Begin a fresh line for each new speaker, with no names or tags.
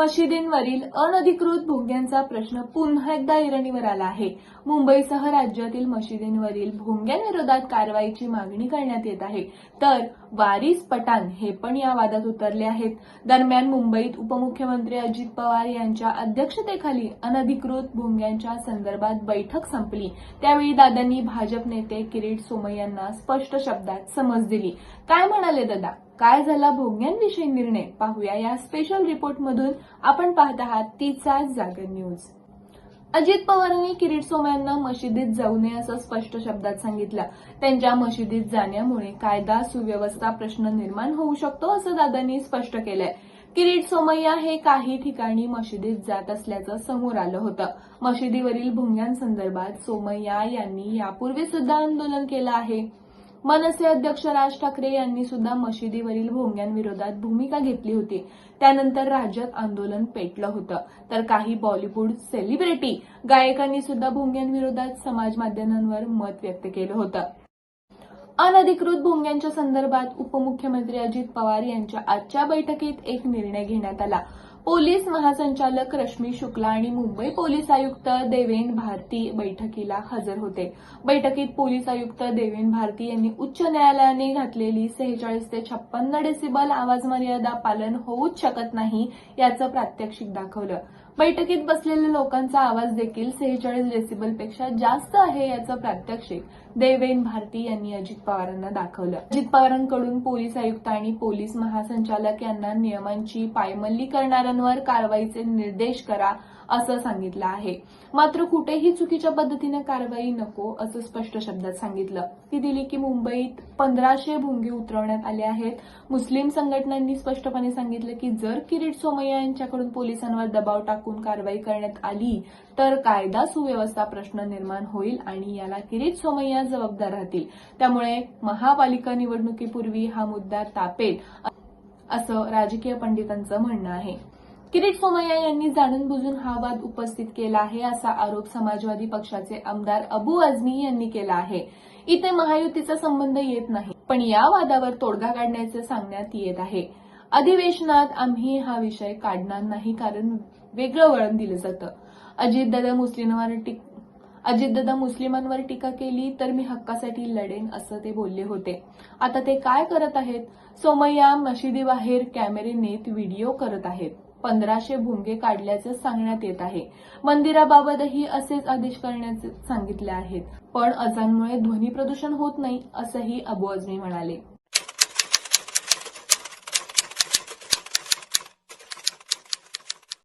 मशिदींवरील अनधिकृत भोंग्यांचा प्रश्न पुन्हा एकदा ऐरणीवर आला आहे. मुंबईसह राज्यातील मशिदींवरील भोंग्यांविरोधात कारवाईची मागणी करण्यात येत आहे. तर वारिस पठाण हे पण या वादात उतरले आहेत. दरम्यान मुंबईत उपमुख्यमंत्री अजित पवार यांच्या अध्यक्षतेखाली अनधिकृत भोंग्यांच्या संदर्भात बैठक संपली. त्यावेळी दादांनी भाजप नेते किरीट सोमय्यांना स्पष्ट शब्दात समज दिली. काय म्हणाले दादा? काय झाला भोंग्यांविषयी निर्णय? पाहूया या स्पेशल रिपोर्टमधून आपण पाहत आहात तिचा जागर न्यूज अजित पवारांनी किरीट सोमय्यांना मशिदीत जाऊ नये असं स्पष्ट शब्दात सांगितलं. त्यांच्या मशिदीत जाण्यामुळे कायदा सुव्यवस्था प्रश्न निर्माण होऊ शकतो असं दादांनी स्पष्ट केलंय. किरीट सोमय्या हे काही ठिकाणी मशिदीत जात असल्याचं समोर आलं होतं. मशिदीवरील भोंग्यांसंदर्भात सोमय्या यांनी यापूर्वी सुद्धा आंदोलन केलं आहे. मनसे अध्यक्ष राज ठाकरे यांनी सुद्धा मशिदीवरील भोंग्यांविरोधात भूमिका घेतली होती. त्यानंतर राज्यात आंदोलन पेटलं होतं. तर काही बॉलिवूड सेलिब्रिटी गायकांनी सुद्धा भोंग्यांविरोधात समाज माध्यमांवर मत व्यक्त केलं होतं. अनधिकृत भोंग्यांच्या संदर्भात उपमुख्यमंत्री अजित पवार यांच्या आजच्या बैठकीत एक निर्णय घेण्यात आला. पोलीस महासंचालक रश्मी शुक्ला आणि मुंबई पोलीस आयुक्त देवेन भारती बैठकीला हजर होते. बैठकीत पोलीस आयुक्त देवेन भारती यांनी उच्च न्यायालयाने घातलेली सेहेचाळीस ते छप्पन्न डेसिबल आवाज मर्यादा पालन होऊच शकत नाही याचं प्रात्यक्षिक दाखवलं. बैठकीत बसलेल्या लोकांचा आवाज देखील सेहेचाळीस डेसिबलपेक्षा जास्त आहे याचं प्रात्यक्षिक देवेन भारती यांनी अजित पवारांना दाखवलं. अजित पवारांकडून पोलीस आयुक्त आणि पोलीस महासंचालक यांना नियमांची पायमल्ली करणाऱ्यांवर कारवाईचे निर्देश करा असं सांगितलं आहे. मात्र कुठेही चुकीच्या पद्धतीनं कारवाई नको असं स्पष्ट शब्दात सांगितलं. ती दिली की मुंबईत पंधराशे भुंगे उतरवण्यात आले आहेत. मुस्लिम संघटनांनी स्पष्टपणे सांगितलं की जर किरीट सोमय्या यांच्याकडून पोलिसांवर दबाव टाकून कारवाई करण्यात आली तर कायदा सुव्यवस्था प्रश्न निर्माण होईल आणि याला किरीट सोमय्या जबाबदार राहतील. त्यामुळे महापालिका निवडणुकीपूर्वी हा मुद्दा तापेल असं राजकीय पंडितांचं म्हणणं आहे. किरीट सोमय्या यांनी जाणून बुजून हा वाद उपस्थित केला आहे असा आरोप समाजवादी पक्षाचे आमदार अबू अजमी यांनी केला आहे. इथे महायुतीचा संबंध येत नाही पण या वादावर तोडगा काढण्याचे सांगण्यात येत आहे. अधिवेशनात आम्ही हा विषय काढणार नाही कारण वेगळं वळण दिलं जातं. अजितदादा मुस्लिमांवर टीक अजितदादा मुस्लिमांवर टीका केली तर मी हक्कासाठी लढेन असं ते बोलले होते. आता ते काय करत आहेत? सोमय्या मशिदीबाहेर कॅमेरे नेत व्हिडिओ करत आहेत. पंधराशे भुंगे काढल्याचं सांगण्यात येत आहे. मंदिराबाबतही असेच आदेश करण्याचे सांगितले आहेत. पण अजांमुळे ध्वनी प्रदूषण होत नाही असंही अबू आझमी म्हणाले.